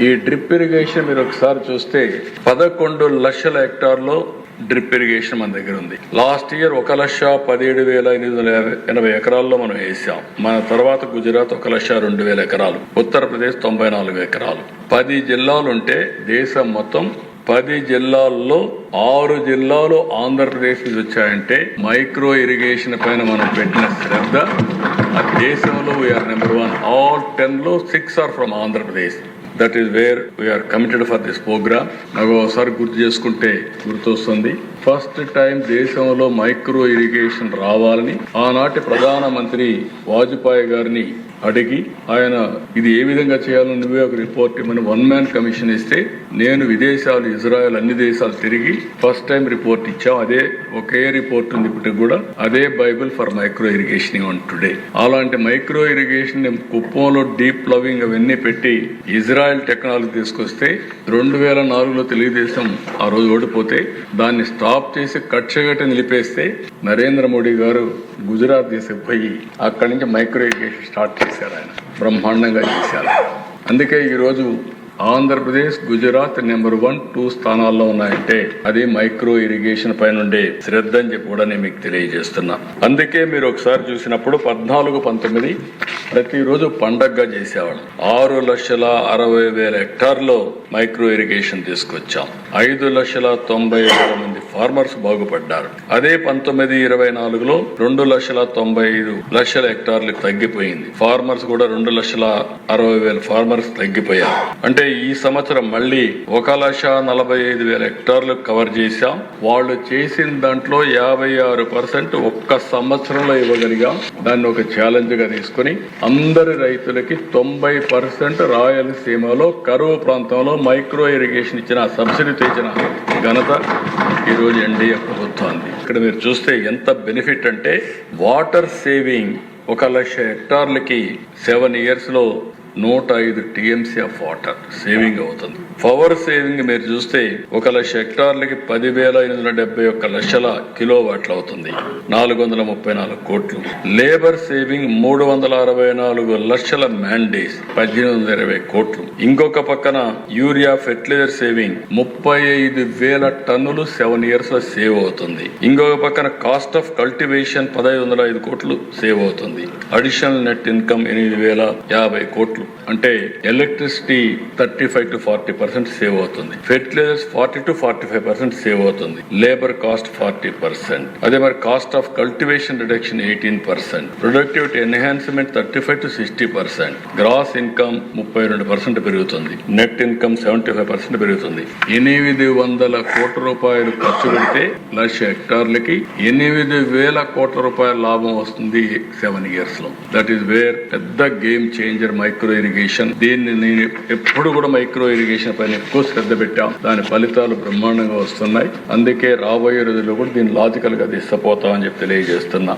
ఈ drip irrigation మీరు ఒకసారి చూస్తే పదకొండు లక్షల హెక్టార్లో డ్రిప్ ఇరిగేషన్ మన దగ్గర ఉంది. లాస్ట్ ఇయర్ ఒక లక్ష పదిహేడు వేల ఎనిమిది వందల యాభై- ఎనభై ఎకరాల్లో మనం వేసాం. మన తర్వాత గుజరాత్ ఒక లక్ష రెండు వేల ఎకరాలు. ఉత్తరప్రదేశ్ తొంభై నాలుగు ఎకరాలు. పది జిల్లాలు ఉంటే దేశం మొత్తం పది జిల్లాల్లో ఆరు జిల్లాలు ఆంధ్రప్రదేశ్ నుంచి వచ్చాయంటే మైక్రో ఇరిగేషన్ పైన మనం పెట్టిన శ్రద్ధ దేశంలో we are number one all టెన్లో six are from Andhra Pradesh. That is where we are committed for this program నాకు ఒకసారి గుర్తు చేసుకుంటే గుర్తొస్తుంది. ఫస్ట్ టైం దేశంలో మైక్రో ఇరిగేషన్ రావాలని ఆనాటి ప్రధానమంత్రి వాజ్పేయి గారిని అడిగి ఆయన ఇది ఏ విధంగా చేయాలో నువ్వే ఒక రిపోర్ట్ ఇవ్వని వన్ మ్యాన్ కమిషన్ ఇస్తే నేను విదేశాలు ఇజ్రాయెల్ అన్ని దేశాలు తిరిగి ఫస్ట్ టైం రిపోర్ట్ ఇచ్చాం. అదే ఒకే రిపోర్ట్ ఉంది ఇప్పటికి కూడా. అదే bible for micro irrigation even today. అలాంటి మైక్రో ఇరిగేషన్ కుప్పంలో డీప్ ప్లవింగ్ అవన్నీ పెట్టి ఇజ్రాయెల్ టెక్నాలజీ తీసుకొస్తే రెండు వేల నాలుగులో తెలుగుదేశం ఆ రోజు ఓడిపోతే దాన్ని స్టాప్ చేసి కక్షగట్టి నిలిపేస్తే నరేంద్ర మోడీ గారు గుజరాత్ తీసుకుపోయి అక్కడి నుంచి మైక్రో ఇరిగేషన్ స్టార్ట్ చేశారు. ఆయన. బ్రహ్మాండంగా చేశారు. అందుకే ఈరోజు Andhra Pradesh Gujarat number one two స్థానాల్లో ఉన్నాయంటే అది మైక్రో ఇరిగేషన్ పైన ఉండే శ్రద్ధ అని చెప్పి కూడా నేను మీకు తెలియజేస్తున్నా. అందుకే మీరు ఒకసారి చూసినప్పుడు పద్నాలుగు పంతొమ్మిది ప్రతిరోజు పండగగా చేసేవాళ్ళం. ఆరు లక్షల అరవై వేల హెక్టార్లో మైక్రో ఇరిగేషన్ తీసుకొచ్చాం. ఐదు లక్షల తొంభై వేల మంది ఫార్మర్స్ బాగుపడ్డారు. అదే పంతొమ్మిది ఇరవై నాలుగులో రెండు లక్షల తొంభై ఐదు లక్షల హెక్టార్లకు తగ్గిపోయింది. ఫార్మర్స్ కూడా రెండు లక్షల అరవై వేల ఫార్మర్స్ తగ్గిపోయారు. అంటే ఈ సంవత్సరం మళ్ళీ ఒక లక్ష నలభై ఐదు వేల హెక్టార్లు కవర్ చేశాం. వాళ్ళు చేసిన దాంట్లో యాభై ఆరు పర్సెంట్ ఒక్క సంవత్సరంలో ఇవ్వగలిగాం. దాన్ని ఒక ఛాలెంజ్గా తీసుకుని అందరి రైతులకి తొంభై పర్సెంట్ రాయలసీమలో కరువు ప్రాంతంలో మైక్రో ఇరిగేషన్ ఇచ్చిన సబ్సిడీతో ఇచ్చిన ఘనత ఈరోజు ఎన్డీఏ ప్రభుత్వాన్ని ఇక్కడ మీరు చూస్తే ఎంత బెనిఫిట్ అంటే వాటర్ సేవింగ్ ఒక లక్ష హెక్టార్లకి సెవెన్ ఇయర్స్లో నూట ఐదు టీఎంసీ ఆఫ్ వాటర్ సేవింగ్ అవుతుంది. పవర్ సేవింగ్ మీరు చూస్తే ఒక లక్ష హెక్టార్లకి పదివేల ఎనిమిది వందల డెబ్బై ఒక్క లక్షల కిలో వాట్లు అవుతుంది. నాలుగు వందల ముప్పై నాలుగు కోట్లు. లేబర్ సేవింగ్ మూడు వందల అరవై నాలుగు లక్షల మ్యాండేస్ పద్దెనిమిది వందల ఇరవై కోట్లు. ఇంకొక పక్కన యూరియా ఫెర్టిలైజర్ సేవింగ్ ముప్పై ఐదు వేల టన్నులు సెవెన్ ఇయర్స్లో సేవ్ అవుతుంది. ఇంకొక పక్కన కాస్ట్ ఆఫ్ కల్టివేషన్ పదహైదు వందల ఐదు కోట్లు సేవ్ అవుతుంది. అడిషనల్ నెట్ ఇన్కమ్ ఎనిమిది వేల యాభై కోట్లు. అంటే electricity thirty five to forty percent save అవుతుంది. Fertilisers forty to forty five percent save అవుతుంది. Labour cost forty percent. అదే మరి cost of cultivation reduction eighteen percent. Productivity enhancement thirty five to sixty percent. Gross income ముప్పై రెండు percent పెరుగుతుంది. Net income seventy five percent పెరుగుతుంది. ఎనిమిది వందల కోట్ల రూపాయలు ఖర్చు పెడితే లక్ష హెక్టార్లకి ఎనిమిది వేల కోట్ల రూపాయల లాభం వస్తుంది సెవెన్ ఇయర్స్లో దట్ ఈస్ వేర్ పెద్ద గేమ్ చేంజర్ మైక్రో ఇరిగేషన్ దీన్ని నేను ఎప్పుడు కూడా మైక్రో ఇరిగేషన్ పైన ఎక్కువ శ్రద్ధ పెట్టాం. దాని ఫలితాలు బ్రహ్మాండంగా వస్తున్నాయి. అందుకే రాబోయే రోజుల్లో కూడా దీన్ని లాజికల్గా తీసుకుపోతామని చెప్పి తెలియజేస్తున్నా.